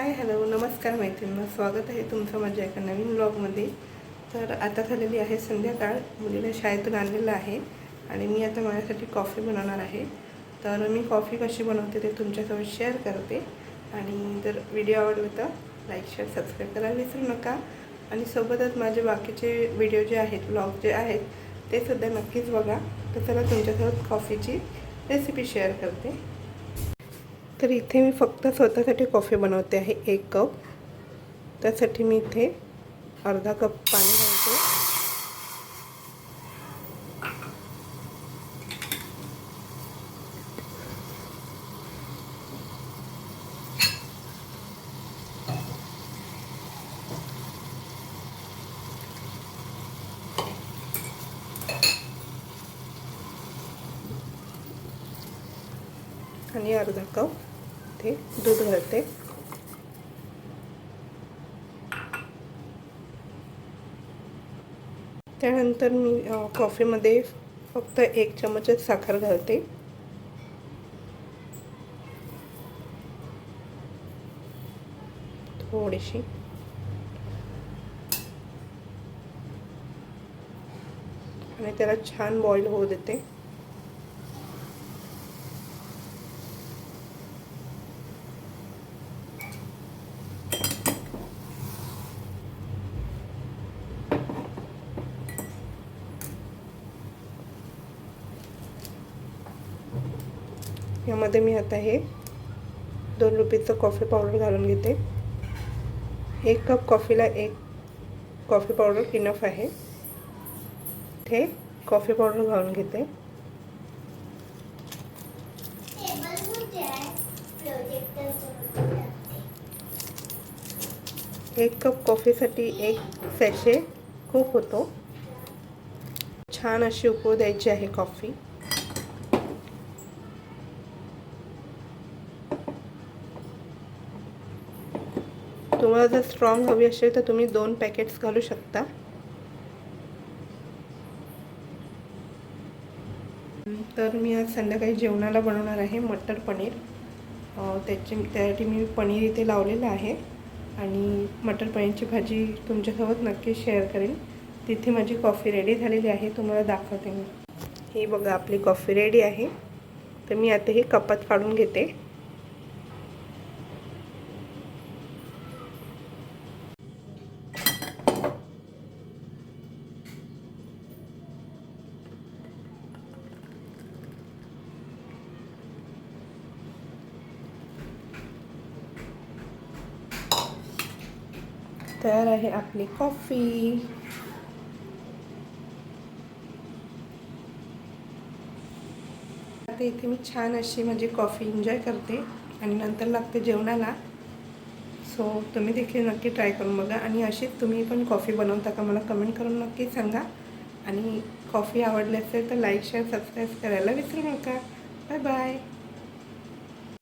Hi hello नमस्कार मैत्रिणींना. स्वागत आहे तुमचं माझ्या एका नवीन ब्लॉगमध्ये तर आता झालेली आहे संध्याकाळ. मुलीला शाळेतून आणलेलं आहे आणि मी आता माझ्यासाठी कॉफी बनवणार आहे. तर मी कॉफी कशी बनवते ते तुमच्यासोबत शेअर करते. आणि जर व्हिडिओ आवडला तर लाईक शेअर सबस्क्राईब करायला विसरू नका. आणि सोबतच माझे बाकीचे व्हिडिओ जे आहेत ब्लॉग जे आहेत ते सुद्धा नक्कीच बघा. तर चला तुमच्यासोबत कॉफीची रेसिपी शेअर करते. तर इथे मी फक्त स्वतःसाठी कॉफी बनवते आहे एक कप. त्यासाठी मी इथे अर्धा कप पाणी घालते. आणि अर्धा कप ते दूध घालते त्यानंतर मी कॉफीमध्ये फक्त एक चमचच साखर घालते. थोडीशी. आणि त्याला छान बॉईल होऊ देते. यामध्ये मी आता हे दोन रुपीचं कॉफी पावडर घालून घेते. एक कप कॉफीला एक कॉफी पावडर इनफ आहे. ते कॉफी पावडर घालून घेते. एक कप कॉफीसाठी एक सॅशे खूप होतो. छान अशी उकळू द्यायची आहे कॉफी तुम्हाला जर स्ट्रॉंग हवी असेल तर तुम्ही दोन पॅकेट्स घालू शकता. तर मी आज संध्याकाळी जेवणाला बनवणार आहे मटर पनीर. त्याची त्यासाठी मी पनीर इथे लावलेलं आहे. आणि मटर पनीरची भाजी तुमच्यासोबत नक्की शेअर करेन. तिथे माझी कॉफी रेडी झालेली आहे. तुम्हाला दाखवते मी. ही बघा आपली कॉफी रेडी आहे. तर मी आता ही कपात काढून घेते. तयार आहे आपली कॉफी. आता इथे मी छान अशी माझी कॉफी एन्जॉय करते आणि नंतर लागते जेवणाला. सो तुम्ही देखील नक्की ट्राय करून बघा आणि अशीच तुम्ही पण कॉफी बनवता का मला कमेंट करून नक्की सांगा. आणि कॉफी आवडली असेल तर लाईक शेअर सबस्क्राईब करायला विसरू नका. Bye bye.